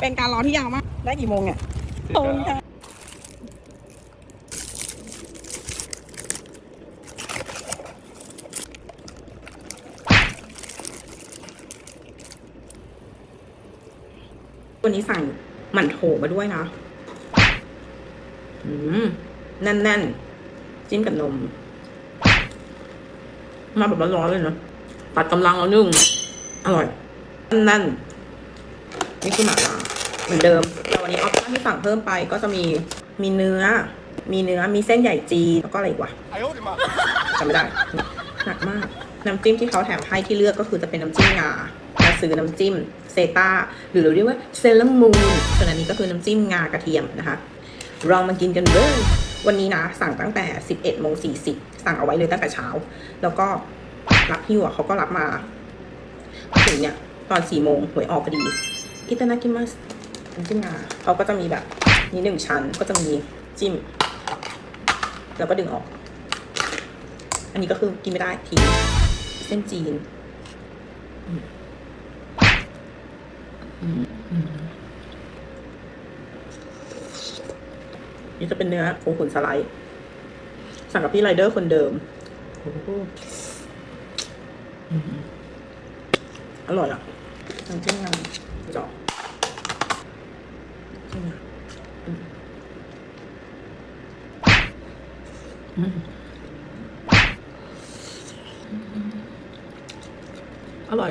เป็นการรอที่ยาวมาก ได้กี่โมงเนี่ยขอบคุณค่ะวันนี้สั่งหมั่นโถมาด้วยนะอืมแน่นๆ จิ้มกับนม มาแบบร้อนๆเลยนะตัดกำลังแล้วนึ่ง อร่อย แน่นๆ นี่คือหมาล่า เหมือนเดิม แต่วันนี้ออปชั่นที่สั่งเพิ่มไปก็จะมีมีเนื้อ มีเนื้อมีเส้นใหญ่จีแล้วก็อะไรอีกวะจำไม่ได้ หนักมาก น้ำจิ้มที่เขาแถมให้ที่เลือกก็คือจะเป็นน้ำจิ้มงาจะซื้อน้ำจิ้มเซตาหรือเราเรียกว่าเซลมูนส่วนอันนี้ก็คือน้ำจิ้มงากระเทียมนะคะลองมากินกันเลยวันนี้นะ สั่งตั้งแต่ 11โมง40 สั่งเอาไว้เลยตั้งแต่เช้า แล้วก็รับหิ้วเขาก็รับมาถึงเนี่ย ตอน4โมงหวยออกพอดี อิตานากิมัส น้ำจิ้มงาเขาก็จะมีแบบนี้หนึ่งชั้นก็จะมีจิ้ม แล้วก็ดึงออก อันนี้ก็คือกินไม่ได้ทิ้งเส้นจีนอืมอืมอืมนี่จะเป็นเนื้อโคขุนสไลด์ สั่งกับพี่ไรเดอร์คนเดิม อร่อยอะน้ำจิ้มงาเจาะจิ้มงาอืม อืมอร่อย